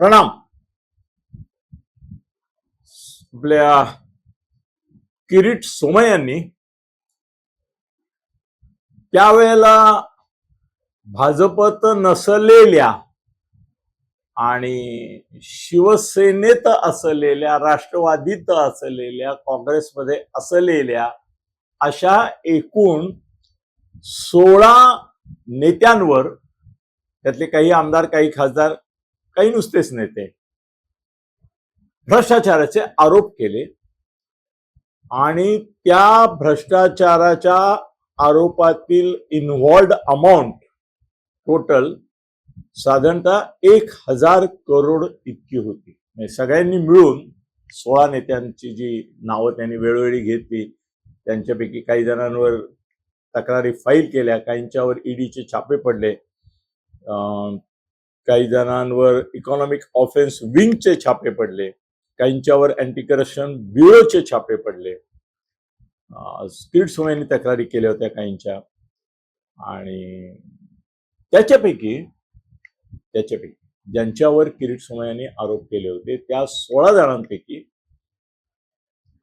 प्रणाम. आपल्या किरीट सोमय यांनी त्यावेळेला भाजपत नसलेल्या आणि शिवसेनेत असलेल्या राष्ट्रवादीत असलेल्या काँग्रेसमध्ये असलेल्या अशा एकूण सोळा नेत्यांवर त्यातले काही आमदार काही खासदार काही नुसतेच नेते. भ्रष्टाचाराचे आरोप केले. आणि त्या भ्रष्टाचाराच्या आरोपातील इन्व्हॉल्ड अमाऊंट टोटल साधारणतः एक हजार करोड इतकी होती. म्हणजे सगळ्यांनी मिळून सोळा नेत्यांची जी नावं त्यांनी वेळोवेळी घेतली त्यांच्यापैकी काही जणांवर तक्रारी फाईल केल्या काहींच्यावर ईडीचे छापे पडले. अं, काही जणांवर इकॉनॉमिक ऑफेन्स विंगचे छापे पडले. काहींच्यावर अँटी करप्शन ब्युरोचे छापे पडले. स्किट सोमयांनी तक्रारी केल्या होत्या काहींच्या. आणि त्याच्यापैकी त्याच्यापैकी ज्यांच्यावर किरीट सोमयाने आरोप केले होते त्या सोळा जणांपैकी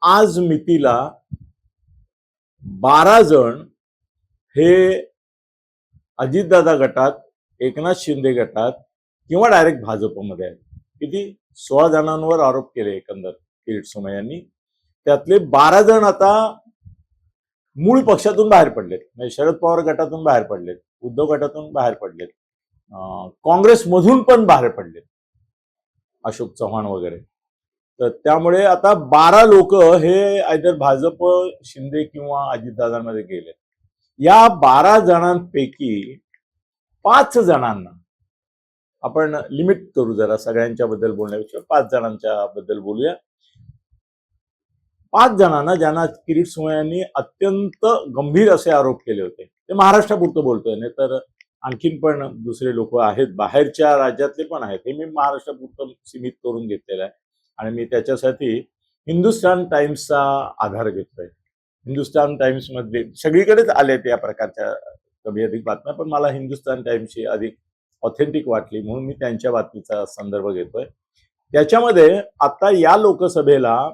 आज मितीला बारा जण हे अजितदादा गटात एकनाथ शिंदे गटात किंवा डायरेक्ट भाजपमध्ये आहेत. किती? सोळा जणांवर आरोप केले एकंदर किरीट सोमय्यांनी त्यातले बारा जण आता मूळ पक्षातून बाहेर पडलेत. म्हणजे शरद पवार गटातून बाहेर पडलेत उद्धव गटातून बाहेर पडलेत काँग्रेसमधून पण बाहेर पडलेत अशोक चव्हाण वगैरे. तर त्यामुळे आता बारा लोक हे आयदर भाजप शिंदे किंवा अजितदादांमध्ये गेले या बारा जणांपैकी पाच जणांना आपण लिमिट करू जरा सगळ्यांच्या बद्दल बोलण्यापेक्षा. पाच जणांच्या बद्दल बोलूया. पाच जणांना ज्यांना किरीट सोयांनी अत्यंत गंभीर असे आरोप केले होते. ते महाराष्ट्रापुरतं बोलतोय नाही तर आणखीन पण दुसरे लोक आहेत बाहेरच्या राज्यातले पण आहेत. हे मी महाराष्ट्रापुरतं सीमित करून घेतलेलं आहे. आणि मी त्याच्यासाठी हिंदुस्तान टाइम्सचा आधार घेतोय. हिंदुस्तान टाइम्समध्ये सगळीकडेच आले या प्रकारच्या कमी अधिक बातम्या पण मला हिंदुस्तान टाइम्सची अधिक ऑथेंटिक वाटली म्हणून मी त्यांच्या बातमीचा संदर्भ घेतोय. त्याच्यामध्ये आता या लोकसभेला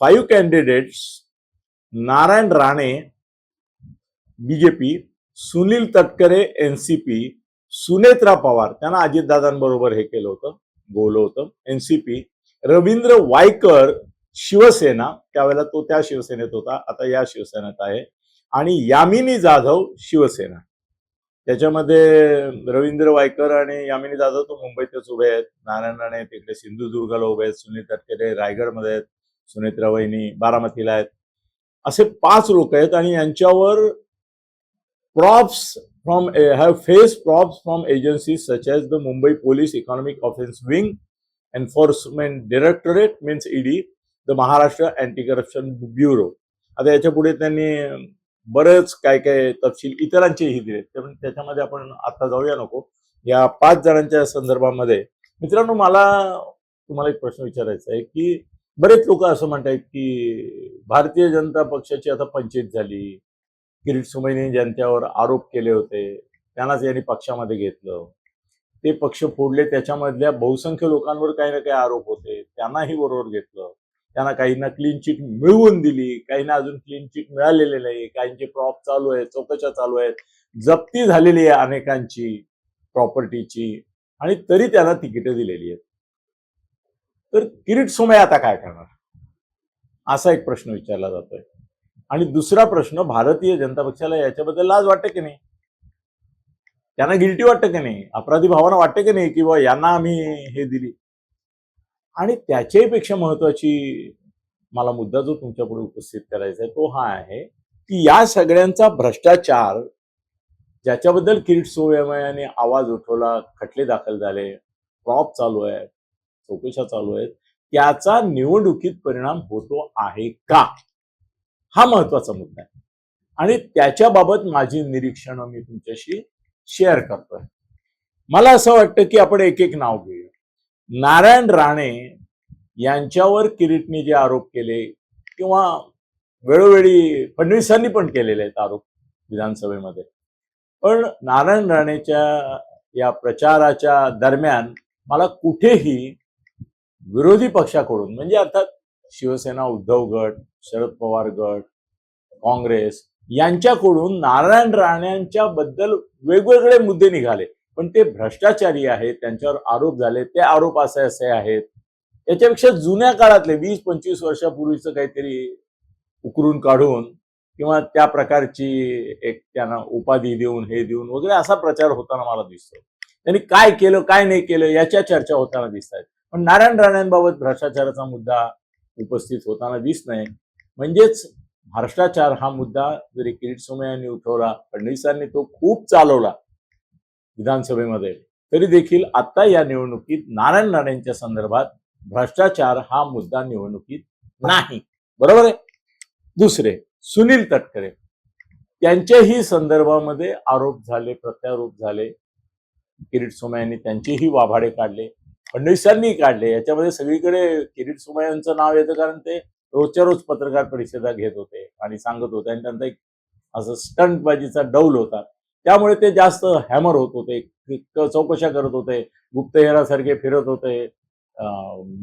five candidates Narayan Rane BJP Sunil Tatkare NCP Sunetra Pawar त्यांना अजितदादांबरोबर हे केलं होतं बोललं होतं. एनसीपी रवींद्र वायकर शिवसेना त्यावेळेला तो त्या शिवसेनेत होता आता या शिवसेनेत आहे. आणि यामिनी जाधव शिवसेना. त्याच्यामध्ये रवींद्र वायकर आणि यामिनी दादा तो मुंबईतच उभे आहेत. नारायण राणे तिकडे सिंधुदुर्गला उभे आहेत सुनील तटकरे रायगडमध्ये आहेत सुनेत्रा वहिनी बारामतीला आहेत. असे पाच लोक आहेत आणि यांच्यावर probes from have face probes from agencies such as the Mumbai police economic offence wing enforcement directorate means ED the Maharashtra anti corruption bureau आता याच्यापुढे त्यांनी बरंच काय काय तपशील इतरांचेही दिले त्यामुळे त्याच्यामध्ये आपण आता जाऊया नको. या पाच जणांच्या संदर्भामध्ये मित्रांनो मला तुम्हाला एक प्रश्न विचारायचा आहे की बरेच लोक असं म्हणतात की भारतीय जनता पक्षाची आता पंचायत झाली. किरीट सुमैने ज्यांच्यावर आरोप केले होते. त्यांनाच यांनी पक्षामध्ये घेतलं. ते पक्ष फोडले. त्याच्यामधल्या बहुसंख्य लोकांवर काही ना काही आरोप होते. त्यांनाही बरोबर घेतलं. त्यांना काहींना क्लीन चिट मिळवून दिली काहींना अजून क्लीन चिट मिळालेले नाही काहींचे प्रॉप चालू आहेत चौकशा चालू आहेत. जप्ती झालेली आहे अनेकांची प्रॉपर्टीची आणि तरी त्यांना तिकीटं दिलेली आहेत. तर किरीट सोमय आता काय करणार? असा एक प्रश्न विचारला जातोय. आणि दुसरा प्रश्न भारतीय जनता पक्षाला याच्याबद्दल लाज वाटते की नाही? त्यांना गिल्टी वाटतं की नाही? अपराधी भावना वाटते की नाही? किंवा यांना आम्ही हे दिली? आणि त्याच्याही पेक्षा महत्वाची मला मुद्दा जो तुमच्यापुढे उपस्थित करायचा आहे तो हा आहे की या सगळ्यांचा भ्रष्टाचार ज्याच्याबद्दल किरीट सोमय्याने आवाज उठवला खटले दाखल झाले प्रॉप चालू आहे चौकशा चालू आहेत त्याचा निवडणुकीत परिणाम होतो आहे का? हा महत्त्वाचा मुद्दा आहे. आणि त्याच्याबाबत माझी निरीक्षण मी तुमच्याशी शेअर करतोय. मला असं वाटतं की आपण एक एक नाव घेऊया. नारायण राणे यांच्यावर किरीटने जे आरोप केले किंवा वेळोवेळी फडणवीसांनी पण केलेले आहेत आरोप विधानसभेमध्ये. पण नारायण राणेच्या या प्रचाराच्या दरम्यान मला कुठेही विरोधी पक्षाकडून म्हणजे अर्थात शिवसेना उद्धव गट शरद पवार गट काँग्रेस यांच्याकडून नारायण राणेंच्या बद्दल वेगवेगळे मुद्दे निघाले. पण ते भ्रष्टाचारी आहेत त्यांच्यावर आरोप झाले ते आरोप असे असे आहेत. याच्यापेक्षा जुन्या काळातले वीस पंचवीस वर्षापूर्वीचं काहीतरी उकरून काढून किंवा त्या प्रकारची एक त्यांना उपाधी देऊन हे देऊन वगैरे असा प्रचार होताना मला दिसतो. त्यांनी काय केलं काय नाही केलं याच्या चर्चा होताना दिसत आहेत पण नारायण राणेंबाबत भ्रष्टाचाराचा मुद्दा उपस्थित होताना दिसत नाही. म्हणजेच भ्रष्टाचार हा मुद्दा जरी किरीट सोमय्या उठवला फडणवीसांनी तो खूप चालवला. विधानसभेमध्ये. तरी देखील आता या निवडणुकीत नारायण राणेंच्या संदर्भात भ्रष्टाचार हा मुद्दा निवडणुकीत नाही. बरोबर आहे? दुसरे सुनील तटकरे. त्यांच्याही संदर्भामध्ये आरोप झाले प्रत्यारोप झाले. किरीट सोमयांनी त्यांचेही वाभाडे काढले फडणवीसांनी काढले. याच्यामध्ये सगळीकडे किरीट सोमयांचं नाव येतं कारण ते रोजच्या रोज पत्रकार परिषदा घेत होते आणि सांगत होते. आणि त्यांचा एक असं स्टंटबाजीचा डौल होता. त्यामुळे ते जास्त हॅमर होत होते चौकशा करत होते गुप्तहेरासारखे फिरत होते.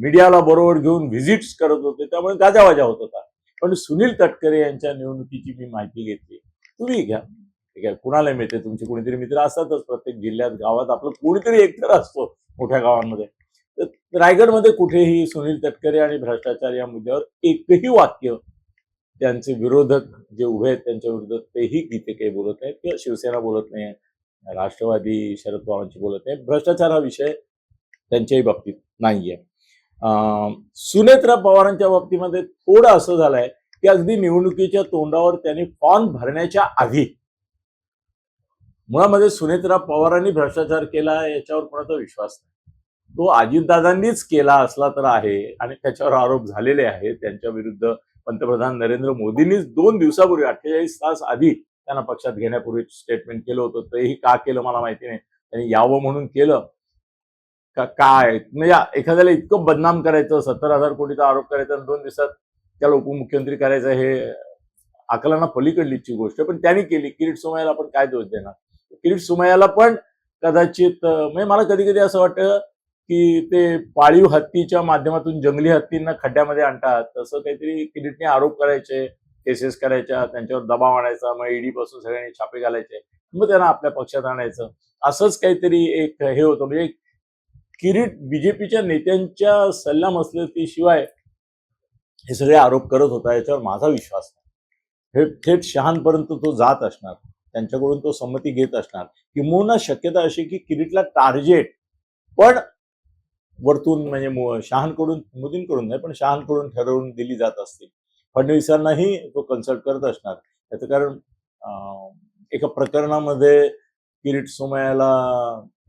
मीडियाला बरोबर घेऊन व्हिजिट्स करत होते त्यामुळे गाजावाजा होत होता. पण सुनील तटकरे यांच्या निवडणुकीची मी माहिती घेतली. तुम्ही घ्या. ठीक आहे कुणाला मिळते? तुमचे कोणीतरी मित्र असतातच प्रत्येक जिल्ह्यात गावात. आपलं कोणीतरी एकतर असतो मोठ्या गावांमध्ये. तर रायगडमध्ये कुठेही सुनील तटकरे आणि भ्रष्टाचार या मुद्द्यावर एकही वाक्य त्यांचे विरोधक जे उभे आहेत त्यांच्या विरोधात तेही गीते काही बोलत नाहीत किंवा शिवसेना बोलत नाही राष्ट्रवादी शरद पवारांची बोलत नाही भ्रष्टाचार हा विषय त्यांच्याही बाबतीत नाहीये अं, सुनेत्रा पवारांच्या बाबतीमध्ये थोडं असं झालंय की अगदी निवडणुकीच्या तोंडावर त्यांनी फॉर्म भरण्याच्या आधी मुळामध्ये सुनेत्रा पवारांनी भ्रष्टाचार केला याच्यावर कोणाचा विश्वास नाही. तो अजितदादांनीच केला असला तर आहे आणि त्याच्यावर आरोप झालेले आहेत त्यांच्या विरुद्ध पंतप्रधान नरेंद्र मोदींनीच दोन दिवसापूर्वी अठ्ठेचाळीस तास आधी त्यांना पक्षात घेण्यापूर्वी स्टेटमेंट केलं होतं. तेही का केलं मला माहिती नाही. त्यांनी यावं म्हणून केलं. का काय? म्हणजे एखाद्याला इतकं बदनाम करायचं सत्तर हजार कोटीचा आरोप करायचा आणि दोन दिवसात त्याला उपमुख्यमंत्री करायचं हे आकलना पलीकडलीची गोष्ट. पण त्यांनी केली. किरीट सोमय्याला आपण काय दोष देणार? किरीट सोमय्याला पण कदाचित म्हणजे मला कधी कधी असं वाटतं की ते पाळीव हत्तीच्या माध्यमातून जंगली हत्तींना खड्ड्यामध्ये आणतात. तसं काहीतरी किरीटने आरोप करायचे केसेस करायच्या त्यांच्यावर दबाव आणायचा मग ईडी पासून सगळ्यांनी छापे घालायचे मग त्यांना आपल्या पक्षात आणायचं. असंच काहीतरी एक हे होतं. म्हणजे किरीट बीजेपीच्या नेत्यांच्या सल्लामसलतीशिवाय हे सगळे आरोप करत होता याच्यावर माझा विश्वास नाही. हे थेट शहांपर्यंत तो जात असणार. त्यांच्याकडून तो संमती घेत असणार. किंवा शक्यता अशी की किरीटला टार्गेट पण वरतून म्हणजे शहांकडून मोदींकडून नाही पण शहांकडून ठरवून दिली जात असतील. फडणवीसांनाही तो कन्सल्ट करत असणार. त्याचं कारण एका प्रकरणामध्ये किरीट सोमयाला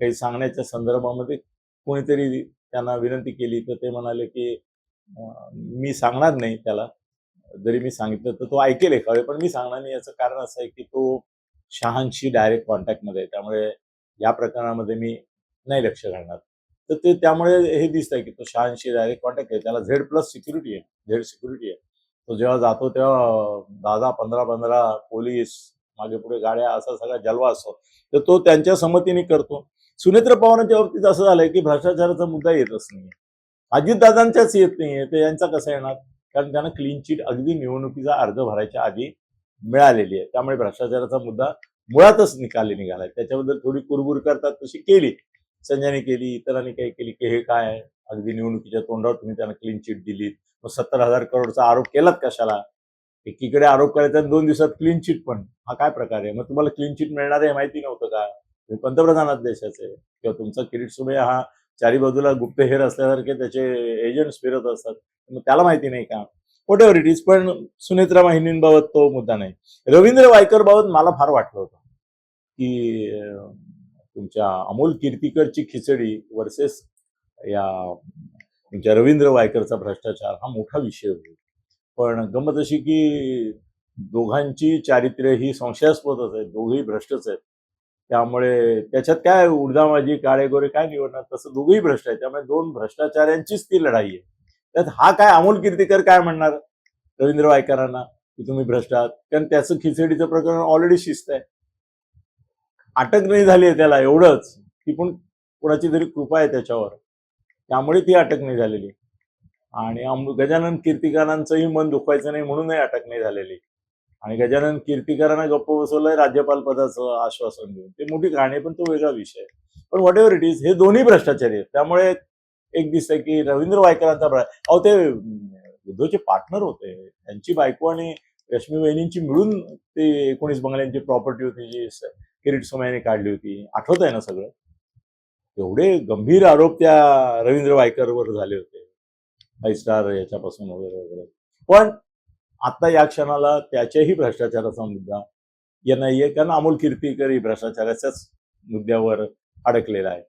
काही सांगण्याच्या संदर्भामध्ये कोणीतरी त्यांना विनंती केली तर ते म्हणाले की मी सांगणार नाही त्याला. जरी मी सांगितलं तर तो ऐकेल एखादे पण मी सांगणार नाही. याचं कारण असं आहे की तो शहांशी डायरेक्ट कॉन्टॅक्टमध्ये आहे. त्यामुळे या प्रकरणामध्ये मी नाही लक्ष घालणार. तर ते त्यामुळे हे दिसतंय की तो शहांशी डायरेक्ट कॉन्टॅक्ट आहे. त्याला झेड प्लस सिक्युरिटी आहे. झेड सिक्युरिटी आहे. तो जेव्हा जातो तेव्हा दहा दहा पंधरा पंधरा पोलीस मागे पुढे गाड्या असा सगळा जलवा असतो. तर तो त्यांच्या संमतीने करतो. सुनेत्र पवारांच्या बाबतीत असं झालंय की भ्रष्टाचाराचा मुद्दा येतच नाहीये. अजितदादांच्याच येत नाहीये. ते यांचा कसा येणार? कारण त्यांना क्लीन चिट अगदी निवडणुकीचा अर्ज भरायच्या आधी मिळालेली आहे. त्यामुळे भ्रष्टाचाराचा मुद्दा मुळातच निकाली निघालाय. त्याच्याबद्दल थोडी कुरबुर करतात तशी केली. संजयने केली इतरांनी काही केली की हे काय अगदी निवडणुकीच्या तोंडावर तुम्ही त्यांना क्लीन चिट दिलीत. मग सत्तर हजार करोडचा आरोप केलात कशाला? एकीकडे आरोप करायचा आणि दोन दिवसात क्लीन चिट पण. हा काय प्रकार आहे? मग तुम्हाला क्लीन चिट मिळणार आहे माहिती नव्हतं का? तुम्ही पंतप्रधानात देशाचे. किंवा तुमचा किरीट सुभे हा चारी बाजूला गुप्तहेर असल्यासारखे त्याचे एजंट्स फिरत असतात. मग त्याला माहिती नाही का? वॉट एव्हर इट इज पण सुनेत्रा वाहिनींबाबत तो मुद्दा नाही. रवींद्र वायकर बाबत मला फार वाटलं होतं. की तुमच्या अमोल किर्तीकरची खिचडी वर्सेस या तुमच्या रवींद्र वायकरचा भ्रष्टाचार हा मोठा विषय होईल. पण गमत अशी की दोघांची चारित्र्य ही संशयास्पदच आहेत दोघेही भ्रष्टच आहेत. त्यामुळे त्याच्यात काय उडदामाजी काळे गोरे काय निवडणार? तसं दोघेही भ्रष्ट आहेत. त्यामुळे दोन भ्रष्टाचार्यांचीच ती लढाई आहे. त्यात हा काय अमोल कीर्तीकर काय म्हणणार? रवींद्र वायकरांना की तुम्ही भ्रष्ट आहात. कारण त्याचं खिचडीचं प्रकरण ऑलरेडी शिस्त आहे. अटक नाही झाली आहे त्याला एवढंच. ती पण कोणाची तरी कृपा आहे त्याच्यावर. त्यामुळे ती अटक नाही झालेली. आणि अम- गजानन कीर्तिकारांचंही मन दुखवायचं नाही म्हणूनही अटक नाही झालेली. आणि गजानन कीर्तिकारांना गप्प बसवलंय राज्यपाल पदाचं आश्वासन देऊन. ते मोठी गाणे पण तो वेगळा विषय आहे. पण व्हॉट एव्हर इट इज हे दोन्ही भ्रष्टाचारी आहेत. त्यामुळे एक दिसतंय की रवींद्र वायकरांचा अहो ते उद्धवचे पार्टनर होते. त्यांची बायको आणि रश्मी वहिनींची मिळून ते एकोणीस बंगल्यांची प्रॉपर्टी होती जी किरीट सोमयाने काढली होती. आठवत आहे ना सगळं? एवढे गंभीर आरोप त्या रवींद्र वायकरवर झाले होते. फाईव्ह स्टार याच्यापासून वगैरे वगैरे. पण आता या क्षणाला त्याच्याही भ्रष्टाचाराचा मुद्दा या नाहीये. कारण अमोल कीर्तीकरही भ्रष्टाचाराच्याच मुद्द्यावर अडकलेला आहे.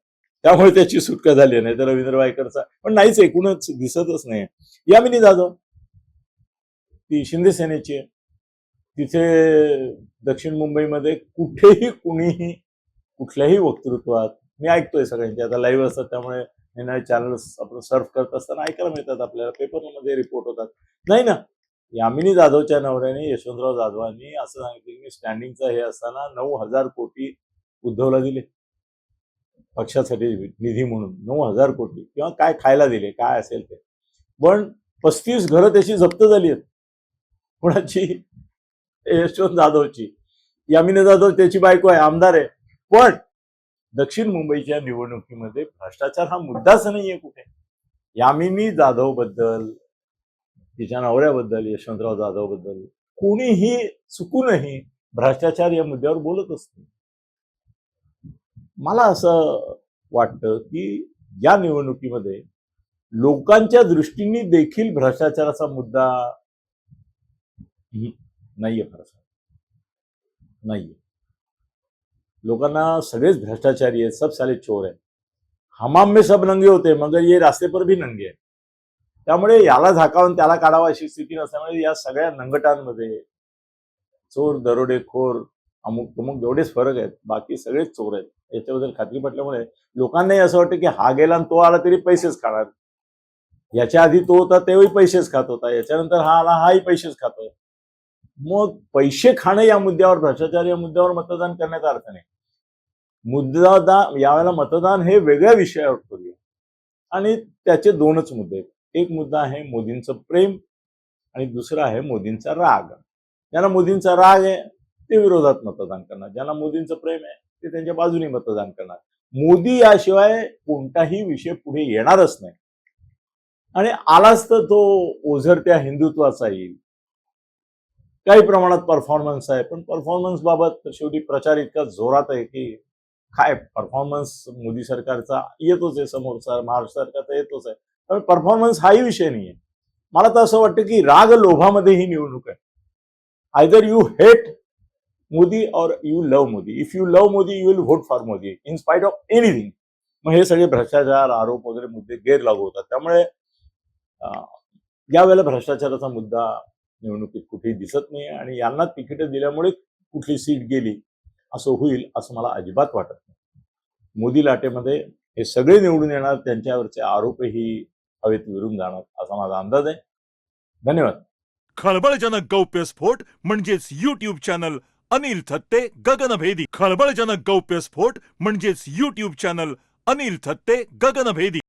त्यामुळे त्याची सुटका झाली नाही तर रवींद्र वायकरचा पण नाहीच एकूणच दिसतच नाही यामिनी जाधव ती शिंदे सेनेची आहे. तिथे दक्षिण मुंबईमध्ये कुठेही कुणीही कुठल्याही वक्तृत्वात मी ऐकतोय सगळ्यांचे आता लाईव्ह असतात त्यामुळे हे चॅनल्स आपण सर्फ करत असताना ऐकायला मिळतात आपल्याला पेपरमध्ये रिपोर्ट होतात. नाही ना? यामिनी जाधवच्या नवऱ्याने यशवंतराव जाधवांनी असं सांगितलं की मी स्टँडिंगचा हे असताना नऊ हजार कोटी उद्धवला दिले. पक्षासाठी निधी म्हणून नऊ हजार कोटी किंवा काय खायला दिले काय असेल ते. पण पस्तीस घरं त्याची जप्त झाली आहेत. कोणाची? यशवंत जाधवची. यामिनी जाधव त्याची बायको आहे आमदार आहे. पण दक्षिण मुंबईच्या निवडणुकीमध्ये भ्रष्टाचार हा मुद्दाच नाहीये कुठे. यामिनी जाधवबद्दल तिच्या नवऱ्याबद्दल यशवंतराव जाधवबद्दल कोणीही चुकूनही भ्रष्टाचार या मुद्द्यावर बोलत असते मला असं वाटतं की या निवडणुकीमध्ये लोकांच्या दृष्टीने देखील भ्रष्टाचाराचा मुद्दा हं, नाहीये फारसा नाहीये. लोकांना सगळेच भ्रष्टाचारी आहेत सब साले चोर आहेत. हमाम में सब नंगे होते मगर ये रास्ते पर भी नंगे आहेत. त्यामुळे याला झाकावून त्याला काढावा अशी स्थिती नसल्यामुळे या सगळ्या नंगटांमध्ये चोर दरोडेखोर अमुक तमुक एवढेच फरक आहेत. बाकी सगळेच चोर आहेत. याच्याबद्दल खात्री पटल्यामुळे लोकांनाही असं वाटतं की हा गेला आणि तो आला तरी पैसेच खाणार. याच्या आधी तो होता तेव्हाही पैसेच खात होता. याच्यानंतर हा आला हाही पैसेच खातोय मग पैसे खाणं या मुद्द्यावर भ्रष्टाचार या मुद्द्यावर मतदान करण्याचा अर्थ नाही. मुद्दादान यावेळेला मतदान हे वेगळ्या विषयावर करूया. आणि त्याचे दोनच मुद्दे आहेत. एक मुद्दा आहे मोदींचं प्रेम आणि दुसरा आहे मोदींचा राग. ज्यांना मोदींचा राग आहे ते विरोधात मतदान करणार. ज्यांना मोदींचं प्रेम आहे ते त्यांच्या बाजूने मतदान करणार. मोदी याशिवाय कोणताही विषय पुढे येणारच नाही. आणि आलाच तर तो ओझरत्या हिंदुत्वाचा येईल. काही प्रमाणात परफॉर्मन्स आहे. पण परफॉर्मन्स बाबत शेवटी प्रचार इतका जोरात आहे की काय परफॉर्मन्स मोदी सरकारचा येतोच आहे समोर सर महाराष्ट्र सरकारचा येतोच आहे. पण परफॉर्मन्स हाही विषय नाहीये. मला तर असं वाटतं की राग लोभामध्ये ही निवडणूक आहे. आयदर यू हेट मोदी और you love Modi if you love Modi you will vote for Modi in spite of anything मग हे सगळे भ्रष्टाचार आरोप वगैरे मुद्दे गैर लागू होतात. त्यामुळे यावेळेला भ्रष्टाचाराचा मुद्दा निवडणुकीत कुठेही दिसत नाही आणि यांना तिकीट दिल्यामुळे कुठली सीट गेली असं होईल असं मला अजिबात वाटत नाही. मोदी लाटेमध्ये हे सगळे निवडून येणार त्यांच्यावरचे आरोपही हवेत विरून जाणार असा माझा अंदाज आहे. धन्यवाद. खळबळजनक गौप्यस्फोट म्हणजेच युट्यूब चॅनल अनिल थत्ते गगनभेदी. खळबळजनक गौप्यस्फोट म्हणजेच युट्यूब चॅनल अनिल थत्ते गगनभेदी.